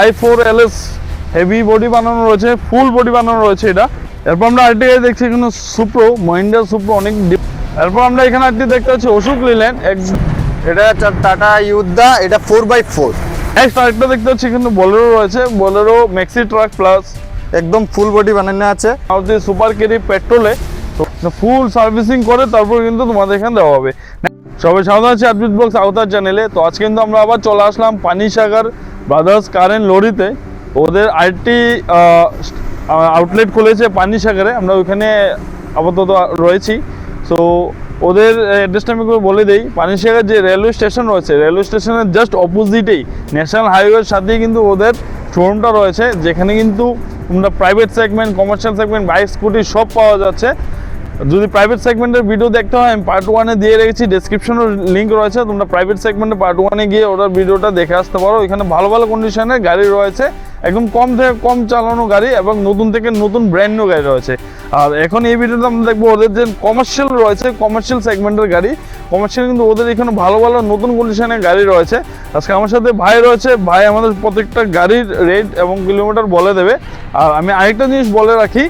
I four L S heavy body বানানো রয়েছে ফুল body বানানো রয়েছে এটা। এরপর আমরা আরেকটি গাড়ি দেখছি এখানে সুপ্রো মহিন্দ্রা সুপ্রো অনেক ডিপ এরপর আমরা এখানে আরেকটি দেখতে পাচ্ছি অশোক লিলেন এটা টাটা ইউদ্দা এটা ফোর বাই ফোর নেক্সট আরেকটা দেখতে পাচ্ছি কিন্তু বোলেরো রয়েছে বোলেরো ম্যাক্সি ট্রাক প্লাস একদম ফুল বডি বানানো আছে। সুপার কেরি পেট্রোলে ফুল সার্ভিসিং করে তারপর কিন্তু তোমাদের এখানে দেওয়া হবে। সবাই সাধারণ আছে আদবিত বক্স আওতার চ্যানেলে তো আজকে কিন্তু আমরা আবার চলে আসলাম পানি সাগর ব্রাদার্স কারেন্ট লরিতে ওদের আরেকটি আউটলেট খুলেছে পানি সাগরে আমরা ওইখানে আপাতত রয়েছি। সো ওদের অ্যাড্রেসটা আমি বলে দিই। পানিসাগর যে রেলওয়ে স্টেশন রয়েছে রেলওয়ে স্টেশনের জাস্ট অপোজিটেই ন্যাশনাল হাইওয়ের সাথেই কিন্তু ওদের শোরুমটা রয়েছে, যেখানে কিন্তু তোমরা private segment commercial segment bike scooty সব পাওয়া যাচ্ছে। যদি প্রাইভেট সেগমেন্টের ভিডিও দেখতে হয়, আমি পার্ট ওয়ানে দিয়ে রেখেছি ডেসক্রিপশনের লিঙ্ক রয়েছে, তোমরা প্রাইভেট সেগমেন্টে পার্ট ওয়ানে গিয়ে ওটার ভিডিওটা দেখে আসতে পারো। এখানে ভালো ভালো কন্ডিশনের গাড়ি রয়েছে, একদম কম থেকে কম চালানো গাড়ি এবং নতুন থেকে নতুন ব্র্যান্ড নিউ গাড়ি রয়েছে। আর এখন এই ভিডিওতে আমরা দেখব ওদের যে কমার্শিয়াল রয়েছে কমার্শিয়াল সেগমেন্টের গাড়ি। কমার্শিয়াল কিন্তু ওদের এখানে ভালো ভালো নতুন কন্ডিশনের গাড়ি রয়েছে। আজকে আমার সাথে ভাই রয়েছে, ভাই আমাদের প্রত্যেকটা গাড়ির রেট এবং কিলোমিটার বলে দেবে। আর আমি আরেকটা জিনিস বলে রাখি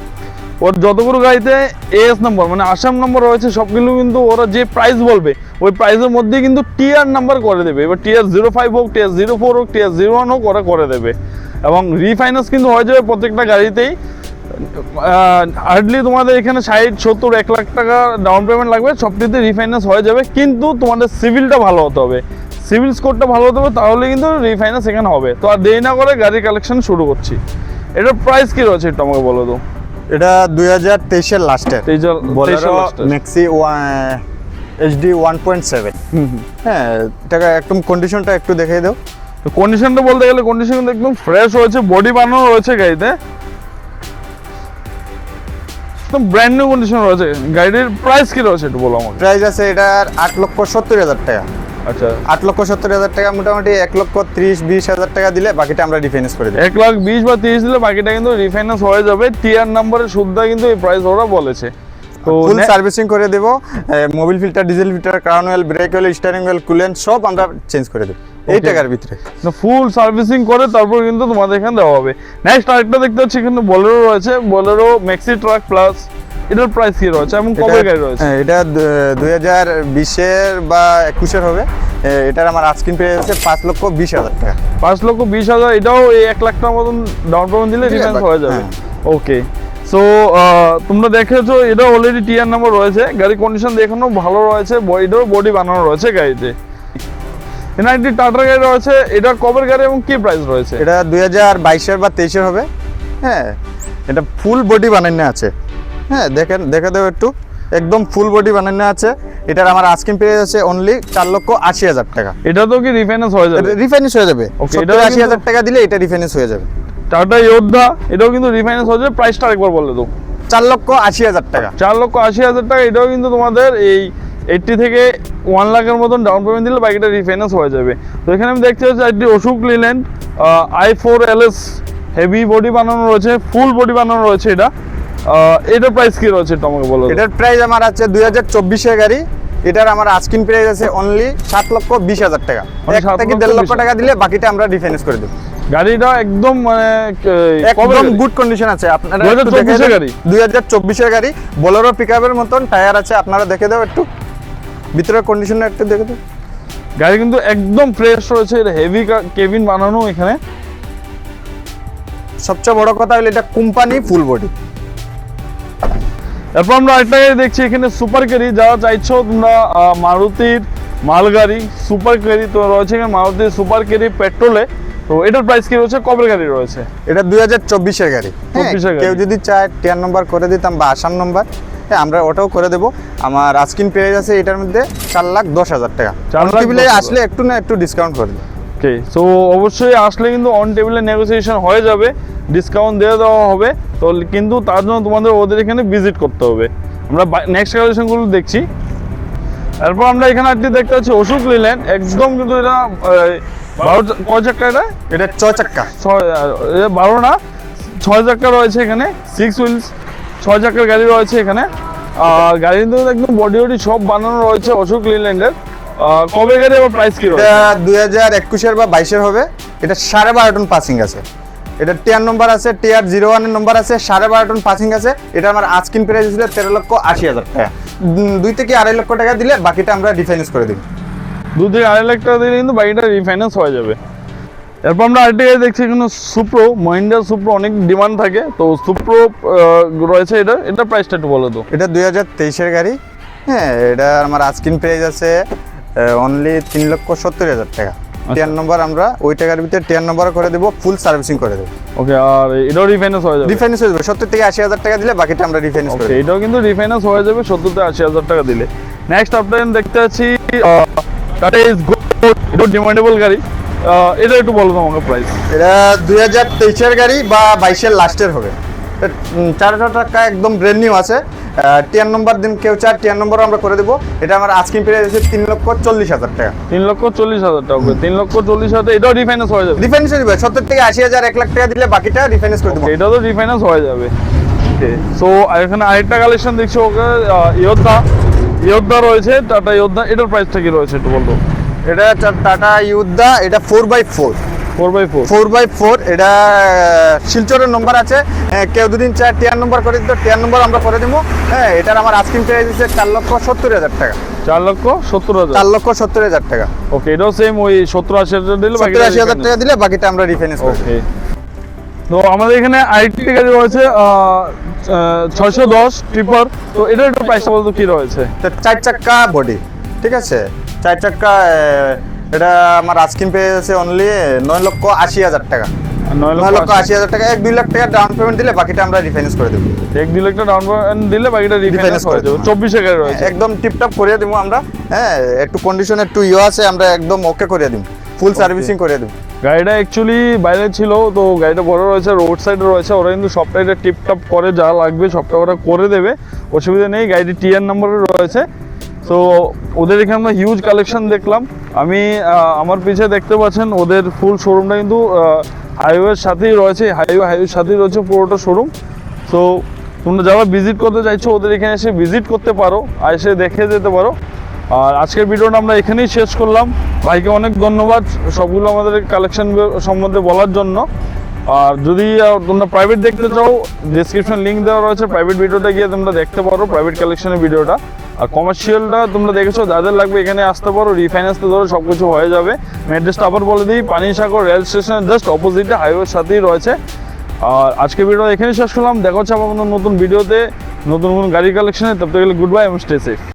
ওর যতগুলো গাড়িতে এএস নম্বর মানে আসাম নম্বর রয়েছে সবগুলো কিন্তু ওরা যে প্রাইস বলবে, ওই প্রাইসের মধ্যে কিন্তু টিআর নাম্বার করে দেবে। এবার টিআর জিরো ফাইভ হোক টিআর জিরো ফোর হোক টিআর জিরো ওয়ান হোক, ওরা করে দেবে। এবং রিফাইন্যান্স কিন্তু হয়ে যাবে প্রত্যেকটা গাড়িতেই। হার্ডলি তোমাদের এখানে ষাট, সত্তর, এক লাখ টাকা ডাউন পেমেন্ট লাগবে, সবটিতে রিফাইন্যান্স হয়ে যাবে। কিন্তু তোমাদের সিভিলটা ভালো হতে হবে। সিভিল স্কোরটা ভালো হতে হবে, তাহলে কিন্তু রিফাইন্যান্স এখানে হবে। তো আর দেরি না করে গাড়ির কালেকশন শুরু করছি। এটার প্রাইস কী রয়েছে, একটু আমাকে বলো তো? এটা দুই হাজার তেইশের তেইশের maxi HD one point seven হ্যাঁ এটা একদম কন্ডিশনটা একটু দেখিয়ে দাও। তো কন্ডিশনটা বলতে গেলে কন্ডিশন একদম ফ্রেশ রয়েছে বডি বানানো রয়েছে গাড়িতে। একদম ব্র্যান্ড নিউ কন্ডিশন রয়েছে। গাড়ির প্রাইস কি রয়েছে একটু বলো আমাকে। প্রাইস আছে এটার আট লক্ষ সত্তর হাজার টাকা। আচ্ছা। আট লক্ষ সত্তর হাজার টাকা মোটামুটি এক লক্ষ ত্রিশ বিশ হাজার টাকা দিলে বাকিটা আমরা ডিফেন্স করে দিই। এক লাখ বিশ বা তিরিশ দিলে বাকিটা কিন্তু রিফাইন্যান্স হয়ে যাবে। টিআর নাম্বারের সুদ্ধা কিন্তু এই প্রাইস ওরা বলেছে। তো ফুল সার্ভিসিং করে দেবো mobil filter diesel filter crown oil brake oil steering oil coolant সব আমরা চেঞ্জ করে দেবো। এই টাকার ভিতরে। ফুল সার্ভিসিং করে তারপর কিন্তু তোমাদের এখানে দেওয়া হবে। নেক্সট আরেকটা দেখতে পাচ্ছি এখানে বোলেরো রয়েছে। বোলেরো ম্যাক্সি ট্রাক প্লাস এটার প্রাইস কি রয়েছে? এবং কবে গাড়ি রয়েছে? হ্যাঁ, এটা দুই হাজার বিশের বা একুশের হবে। এটার আমার আজকিন পেয়ে যাচ্ছে পাঁচ লক্ষ বিশ হাজার টাকা। পাঁচ লক্ষ বিশ হাজার এটাও এই এক লাখ টাকার মতন ডাউন পেমেন্ট দিলে রিফাইন্স হয়ে যাবে। হ্যাঁ। ওকে সো তোমরা দেখেছ এটা অলরেডি টিআর নাম্বার রয়েছে। গাড়ির কন্ডিশন দেখানো ভালো রয়েছে এটাও বডি বানানো রয়েছে গাড়িতে। এখানে একটি টাটার গাড়ি রয়েছে এটা কবের গাড়ি এবং কি প্রাইস রয়েছে? এটা দুই হাজার বাইশের বা তেইশের হবে। হ্যাঁ এটা ফুল বডি বানানো আছে। হ্যাঁ দেখেন দেখে দেবো একটু। একদম ফুল বডি বানানো আছে। এটার আমার আজকিন পেয়ে যাচ্ছে অনলি চার লক্ষ আশি হাজার টাকা। এটা তো কি রিফাইন্যান্স হয়ে যাবে? রিফাইন্যান্স হয়ে যাবে। এটাও আশি হাজার টাকা দিলে এটা রিফাইন্যান্স হয়ে যাবে। টাটা যোদ্ধা এটাও কিন্তু রিফাইন্যান্স হয়ে যাবে। প্রাইসটা একবার বলে দাও। চার লক্ষ আশি হাজার টাকা। চার লক্ষ আশি হাজার টাকা এটাও কিন্তু তোমাদের এই এইটটি থেকে ওয়ান লাখের মতন ডাউন পেমেন্ট দিলে বাকিটা রিফাইন্যান্স হয়ে যাবে। তো এখানে আমি দেখতে পাচ্ছি একটি Ashok Leyland I four L S heavy body বানানো রয়েছে ফুল বডি বানানো রয়েছে এটা। এটার প্রাইস কি রয়েছে আমাকে বলো এটার প্রাইস আমার আছে দুই হাজার চব্বিশের গাড়ি। এটার আমার আজকিন প্রাইস আছে অনলি সাত লক্ষ বিশ হাজার টাকা। এক থেকে দেড় লক্ষ টাকা দিলে বাকিটা আমরা ডিফেন্স করে দেবো। গাড়িটা একদম মানে একদম গাড়ি? কন্ডিশন আছে। আপনারা 2024 এর গাড়ি? দুই হাজার চব্বিশের গাড়ি। বোলেরো পিক আপের মতন টায়ার আছে আপনারা দেখে দাও একটু। ভিতরের কন্ডিশনটা একটু দেখে দাও গাড়ি কিন্তু একদম ফ্রেশ রয়েছে হেভি কেবিন বানানো এখানে। সবচেয়ে বড় কথা হলো এটা কোম্পানি ফুল বডি এরপর আমরা গাড়ি দেখছি এখানে সুপার ক্যারি যারা চাইছো তোমরা মারুতির মালগাড়ি সুপার ক্যারি তো রয়েছে এখানে মারুতির সুপার ক্যারি পেট্রোলে তো এটার প্রাইস কি রয়েছে? কবের গাড়ি রয়েছে? এটা দুই হাজার চব্বিশের গাড়ি। হ্যাঁ, 24 এর গাড়ি। কেউ যদি চায় টিয়ার নম্বর করে দিতাম বা আসাম নম্বর হ্যাঁ আমরা ওটাও করে দেবো। আমার আজকিন পেয়ে আছে এটার মধ্যে চার লাখ দশ হাজার টাকা। চার লাখ। আসলে একটু না একটু ডিসকাউন্ট করে দেবো ওকে সো অবশ্যই আসলে কিন্তু অন টেবিলে নেগোসিয়েশন হয়ে যাবে ডিসকাউন্ট দিয়ে দেওয়া হবে তো কিন্তু তার জন্য তোমাদের ওদের এখানে ভিজিট করতে হবে। আমরা নেক্সট কালেকশনগুলো দেখছি। তারপর আমরা এখানে একটি দেখতে পাচ্ছি অশোক লিলেন একদম কিন্তু এটা বারো কয় চাক্কা এটা? এটা ছ চাক্কা। ছয় বারো না ছয় চাক্কা রয়েছে এখানে সিক্স হুইলস ছয় চাক্কার গাড়ি রয়েছে এখানে। আর গাড়ি কিন্তু একদম বডি বডি সব বানানো রয়েছে অশোক লিল্যান্ডের। কবে গাড়ি আবার প্রাইস কি এটা দুই হাজার একুশের বা বাইশের হবে। এটা সাড়ে বারো টন পাসিং আছে। এটা টিয়ার নম্বর আছে টিয়ার জিরো ওয়ানের নম্বর আছে সাড়ে বারো টন পাসিং আছে। এটা আমার আজকিন প্রাইস ছিল তেরো লক্ষ আশি হাজার টাকা। দুই থেকে আড়াই লক্ষ টাকা দিলে বাকিটা আমরা ডিফাইন্স করে দিই। দু থেকে আড়াই লাখ টাকা দিলে কিন্তু বাকিটা রিফাইন্যান্স হয়ে যাবে। এরপর আমরা আরেকটি গাড়ি দেখছি এখানে সুপ্রো মহিন্দ্রা সুপ্রো অনেক ডিমান্ড থাকে। তো সুপ্রো রয়েছে এটা। এটা প্রাইসটা একটু বলো তো এটা দুই হাজার তেইশের গাড়ি। হ্যাঁ এটা আমার আজকিন প্রাইস আছে। অনলি তিন লক্ষ সত্তর হাজার টাকা। টিয়ার নম্বর আমরা ওই টাকার ভিতরে টিয়ার নম্বর করে দেবো ফুল সার্ভিসিং করে দেবো। ওকে আর এটাও রিফাইন্যান্স হয়ে যাবে? ডিফাইন্স হয়ে যাবে সত্তর থেকে আশি হাজার টাকা দিলে বাকিটা আমরা ডিফাইন্স করে এটাও কিন্তু রিফাইন্যান্স হয়ে যাবে সত্তর থেকে আশি হাজার টাকা দিলে। নেক্সট আপনার দেখতে পাচ্ছি টাটা ইজ এটা ডিমান্ডেবল গাড়ি। এটা একটু বলো আমাকে প্রাইস এটা দুই হাজার তেইশের গাড়ি বা বাইশের লাস্টের হবে। চার হাজার টাকা একদম ব্র্যান্ড নিউ আছে। টিয়ার নম্বর দিন কেউ চার টিয়ার নম্বর আমরা করে দেবো। এটা আমার আজকিন প্রাইস আছে তিন লক্ষ চল্লিশ হাজার টাকা। তিন লক্ষ চল্লিশ হাজার টাকা তিন লক্ষ চল্লিশ হাজার এটাও রিফাইন্যান্স হয়ে যাবে। ডিফাইন্স হয়ে যাবে সত্তর থেকে আশি হাজার এক লাখ টাকা দিলে বাকিটা ডিফাইন্স করে দেবো। এটা তো রিফাইন্যান্স হয়ে যাবে। সো এখানে আরেকটা কালেকশন দেখছি ওকে ইয়োদ্ধা ইয়োদ্ধা রয়েছে টাটা ইয়োদ্ধা এটার প্রাইসটা কি রয়েছে একটু বলতো এটা টাটা ইউদ্দা এটা four by four four by four? এটা শিলচরের নম্বর আছে। হ্যাঁ, কেউ দুদিন চার টিয়ার নম্বর করে দিত টিয়ার নম্বর আমরা করে দেবো। হ্যাঁ এটার আমার আজকিন প্রাইস দিচ্ছে চার লক্ষ সত্তর হাজার টাকা। চার লক্ষ সত্তর হাজার? চার লক্ষ সত্তর হাজার টাকা। ওকে এটাও সেম ওই সত্তর আশি হাজার দিলে সত্তর আশি হাজার টাকা দিলে বাকিটা আমরা রিফাইন্যান্স করে দেবো। ওকে তো আমাদের এখানে আরেকটি গাড়ি রয়েছে ছয়শো দশ ট্রিপার তো এটার একটু প্রাইসটা বলতো কি রয়েছে? চার চাক্কা বডি ঠিক আছে? চার চাক্কা এটা আমার আজকিন পেয়ে যাচ্ছে অনলি নয় লক্ষ আশি হাজার টাকা। নয় লক্ষ আশি হাজার টাকা এক দুই লাখ টাকা ডাউন পেমেন্ট দিলে বাকিটা আমরা রিফাইন্যান্স করে দেবো। এক দুই লাখ টাকা ডাউন পেমেন্ট দিলে বাকিটা রিফাইন্যান্স করে দেবো। চব্বিশে গাড়ি রয়েছে। একদম টিপটপ করে দেবো আমরা। হ্যাঁ একটু কন্ডিশন একটু ইয়ে আছে আমরা একদম ওকে করে দিব। ফুল সার্ভিসিং করে দেবো। গাড়িটা অ্যাকচুয়ালি বাইরে ছিল তো গাড়িটা বড় রয়েছে রোড সাইডে রয়েছে। ওরা কিন্তু সবটা এটা টিপটপ করে যা লাগবে সবটা ওরা করে দেবে। অসুবিধা নেই গাড়িটি টিআর নাম্বারে রয়েছে। তো ওদের এখানে আমরা হিউজ কালেকশন দেখলাম। আমি আমার পিছে দেখতে পাচ্ছেন ওদের ফুল শোরুমটা কিন্তু হাইওয়ের সাথেই রয়েছে। হাইওয়ে হাইওয়ের সাথেই রয়েছে পুরোটা শোরুম তো তোমরা যারা ভিজিট করতে চাইছো, ওদের এখানে এসে ভিজিট করতে পারো, আর এসে দেখে যেতে পারো। আর আজকের ভিডিওটা আমরা এখানেই শেষ করলাম। ভাইকে অনেক ধন্যবাদ সবগুলো আমাদের কালেকশন সম্বন্ধে বলার জন্য। আর যদি তোমরা প্রাইভেট দেখতে চাও ডিসক্রিপশন লিঙ্ক দেওয়া রয়েছে। প্রাইভেট ভিডিওটা গিয়ে তোমরা দেখতে পারো প্রাইভেট কালেকশনের ভিডিওটা আর কমার্শিয়ালটা তোমরা দেখেছ, যাদের লাগবে এখানে আসতে পারো রিফাইন্যান্স তো ধরো সব কিছু হয়ে যাবে। অ্যাড্রেসটা আবার বলে দিই, পানিসাগর রেল স্টেশনের জাস্ট অপোজিটে হাইওয়ের সাথেই রয়েছে। আর আজকে ভিডিও এখানেই শেষ করলাম, দেখা হচ্ছে আবার নতুন ভিডিওতে নতুন নতুন গাড়ি কালেকশনে তবে গেলে গুড বাই এবং স্টে সেফ